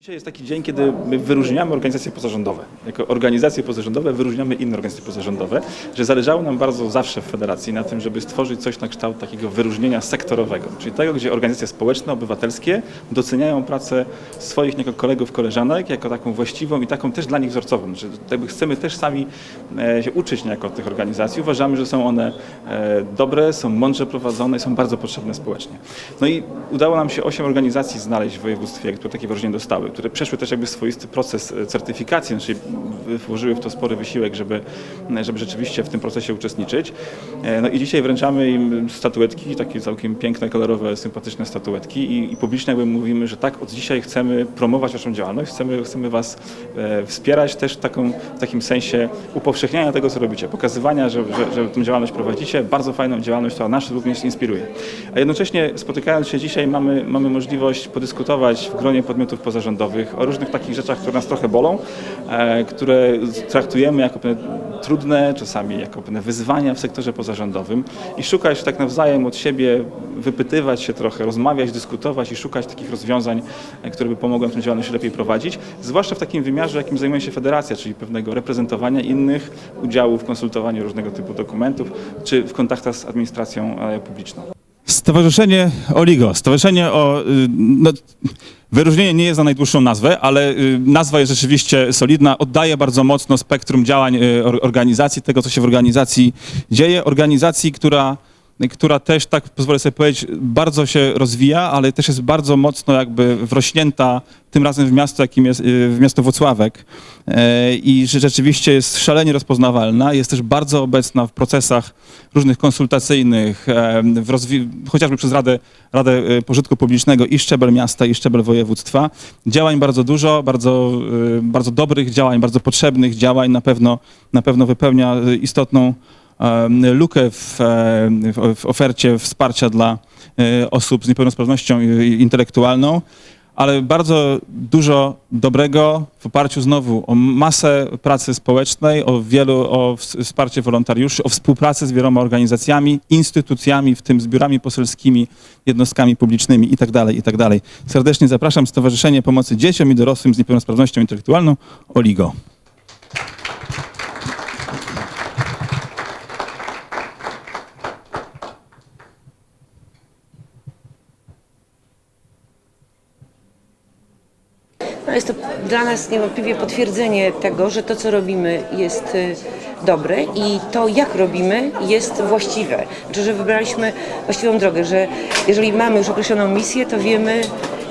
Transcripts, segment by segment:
Dzisiaj jest taki dzień, kiedy my wyróżniamy organizacje pozarządowe. Jako organizacje pozarządowe wyróżniamy inne organizacje pozarządowe, że zależało nam bardzo zawsze w federacji na tym, żeby stworzyć coś na kształt takiego wyróżnienia sektorowego, czyli tego, gdzie organizacje społeczne, obywatelskie doceniają pracę swoich jako kolegów, koleżanek jako taką właściwą i taką też dla nich wzorcową. Że chcemy też sami e, się uczyć niejako od tych organizacji. Uważamy, że są one e, dobre, są mądrze prowadzone i są bardzo potrzebne społecznie. No i udało nam się osiem organizacji znaleźć w województwie, które takie wyróżnienie dostały, które przeszły też jakby swoisty proces e, certyfikacji, znaczy włożyły w to spory wysiłek, żeby, żeby rzeczywiście w tym procesie uczestniczyć. E, No i dzisiaj wręczamy im statuetki, takie całkiem piękne, kolorowe, sympatyczne statuetki i, i publicznie jakby mówimy, że tak od dzisiaj chcemy promować waszą działalność, chcemy, chcemy was e, wspierać też taką, w takim sensie upowszechniania tego, co robicie, pokazywania, że, że, że tę działalność prowadzicie, bardzo fajną działalność, która nas również inspiruje. A jednocześnie spotykając się dzisiaj mamy, mamy możliwość podyskutować w gronie podmiotów pozarządowych o różnych takich rzeczach, które nas trochę bolą, e, które traktujemy jako pewne trudne, czasami jako pewne wyzwania w sektorze pozarządowym i szukać tak nawzajem od siebie, wypytywać się trochę, rozmawiać, dyskutować i szukać takich rozwiązań, e, które by pomogły tę działalność lepiej prowadzić, zwłaszcza w takim wymiarze, jakim zajmuje się federacja, czyli pewnego reprezentowania innych, udziału w konsultowaniu różnego typu dokumentów, czy w kontaktach z administracją e, publiczną. Stowarzyszenie Oligo. Stowarzyszenie o. y, No, wyróżnienie nie jest za najdłuższą nazwę, ale y, nazwa jest rzeczywiście solidna. Oddaje bardzo mocno spektrum działań y, or- organizacji, tego co się w organizacji dzieje. Organizacji, która, która też, tak pozwolę sobie powiedzieć, bardzo się rozwija, ale też jest bardzo mocno jakby wrośnięta tym razem w miasto, jakim jest y, w miasto Włocławek. E, I rzeczywiście jest szalenie rozpoznawalna. Jest też bardzo obecna w procesach różnych konsultacyjnych, e, chociażby przez Radę, Radę e, Pożytku Publicznego i szczebel miasta, i szczebel województwa. Działań bardzo dużo, bardzo, e, bardzo dobrych działań, bardzo potrzebnych działań. Na pewno, na pewno wypełnia istotną lukę w, w, ofercie wsparcia dla e, osób z niepełnosprawnością intelektualną ale bardzo dużo dobrego w oparciu znowu o masę pracy społecznej, o wielu, o ws- wsparcie wolontariuszy, o współpracę z wieloma organizacjami, instytucjami, w tym zbiorami poselskimi, jednostkami publicznymi itd., itd. Serdecznie zapraszam Stowarzyszenie Pomocy Dzieciom i Dorosłym z Niepełnosprawnością Intelektualną OLIGO. Jest to dla nas niewątpliwie potwierdzenie tego, że to, co robimy, jest y, dobre i to, jak robimy, jest właściwe. Znaczy, że wybraliśmy właściwą drogę, że jeżeli mamy już określoną misję, to wiemy,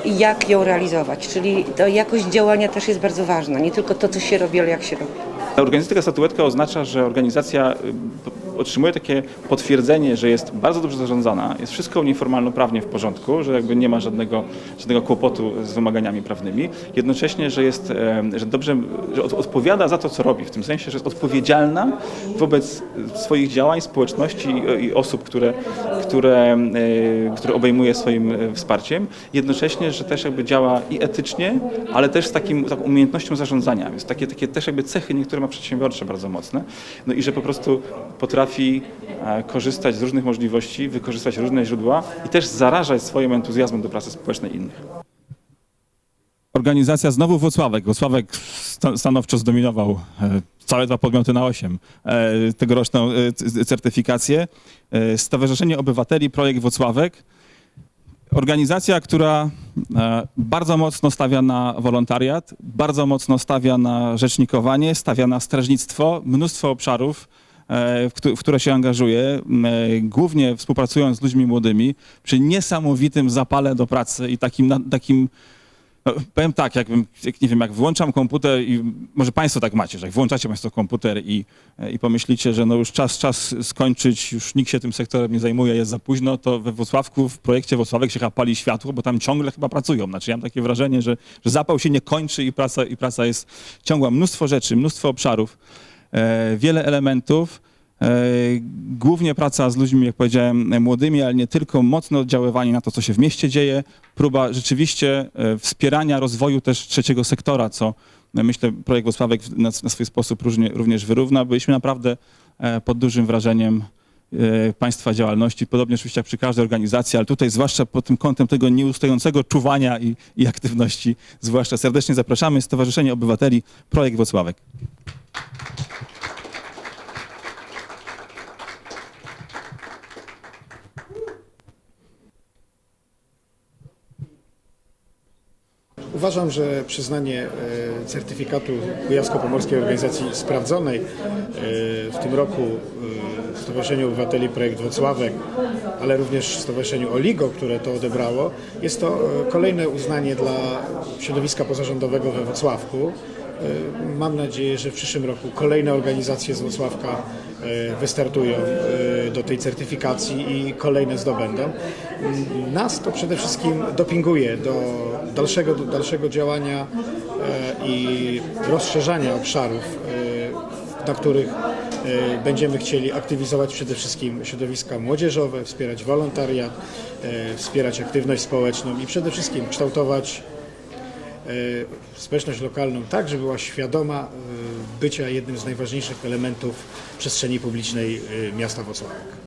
jak ją realizować. Czyli to jakość działania też jest bardzo ważna. Nie tylko to, co się robi, ale jak się robi. Organizacja taka statuetka oznacza, że organizacja y, otrzymuje takie potwierdzenie, że jest bardzo dobrze zarządzana, jest wszystko nieformalno prawnie w porządku, że jakby nie ma żadnego, żadnego kłopotu z wymaganiami prawnymi. Jednocześnie, że jest, em, że dobrze, że od, odpowiada za to, co robi, w tym sensie, że jest odpowiedzialna wobec swoich działań, społeczności i, i osób, które, które, y, które obejmuje swoim y, wsparciem. Jednocześnie, że też jakby działa i etycznie, ale też z takim, taką umiejętnością zarządzania. Więc takie, takie też jakby cechy niektóre ma przedsiębiorcze bardzo mocne. No i że po prostu potrafi e, korzystać z różnych możliwości, wykorzystać różne źródła i też zarażać swoim entuzjazmem do pracy społecznej innych. Organizacja znowu Włocławek. Włocławek sta- stanowczo zdominował e, całe dwa podmioty na osiem e, tegoroczną certyfikację. Stowarzyszenie Obywateli Projekt Włocławek. Organizacja, która bardzo mocno stawia na wolontariat, bardzo mocno stawia na rzecznikowanie, stawia na strażnictwo, mnóstwo obszarów, w któ- w które się angażuje, m, e, głównie współpracując z ludźmi młodymi, przy niesamowitym zapale do pracy i takim, takim no, powiem tak, jakbym, jak, nie wiem, jak włączam komputer i może Państwo tak macie, że jak włączacie Państwo komputer i, i pomyślicie, że no już czas, czas skończyć, już nikt się tym sektorem nie zajmuje, jest za późno, to we Wrocławku, w projekcie Wrocławek się chyba pali światło, bo tam ciągle chyba pracują. Znaczy ja mam takie wrażenie, że, że zapał się nie kończy i praca, i praca jest ciągła. Mnóstwo rzeczy, mnóstwo obszarów, e, wiele elementów. E, Głównie praca z ludźmi, jak powiedziałem, młodymi, ale nie tylko, mocne oddziaływanie na to, co się w mieście dzieje, próba rzeczywiście e, wspierania rozwoju też trzeciego sektora, co e, myślę projekt Włocławek na, swój sposób również wyrówna. Byliśmy naprawdę e, pod dużym wrażeniem e, Państwa działalności, podobnie oczywiście jak przy każdej organizacji, ale tutaj zwłaszcza pod tym kątem tego nieustającego czuwania i, i aktywności, zwłaszcza serdecznie zapraszamy Stowarzyszenie Obywateli Projekt Wocławek. Uważam, że przyznanie e, certyfikatu Kujawsko-Pomorskiej Organizacji Sprawdzonej e, w tym roku e, Stowarzyszeniu Obywateli Projekt Wocławek, ale również Stowarzyszeniu Oligo, które to odebrało, jest to kolejne uznanie dla środowiska pozarządowego we Wrocławku. Mam nadzieję, że w przyszłym roku kolejne organizacje z Wrocławka wystartują do tej certyfikacji i kolejne zdobędą. Nas to przede wszystkim dopinguje do dalszego, dalszego działania e, i rozszerzania obszarów, e, na których e, będziemy chcieli aktywizować przede wszystkim środowiska młodzieżowe, wspierać wolontariat, wspierać aktywność społeczną i przede wszystkim kształtować społeczność lokalną tak, żeby była świadoma bycia jednym z najważniejszych elementów przestrzeni publicznej miasta Wrocławia.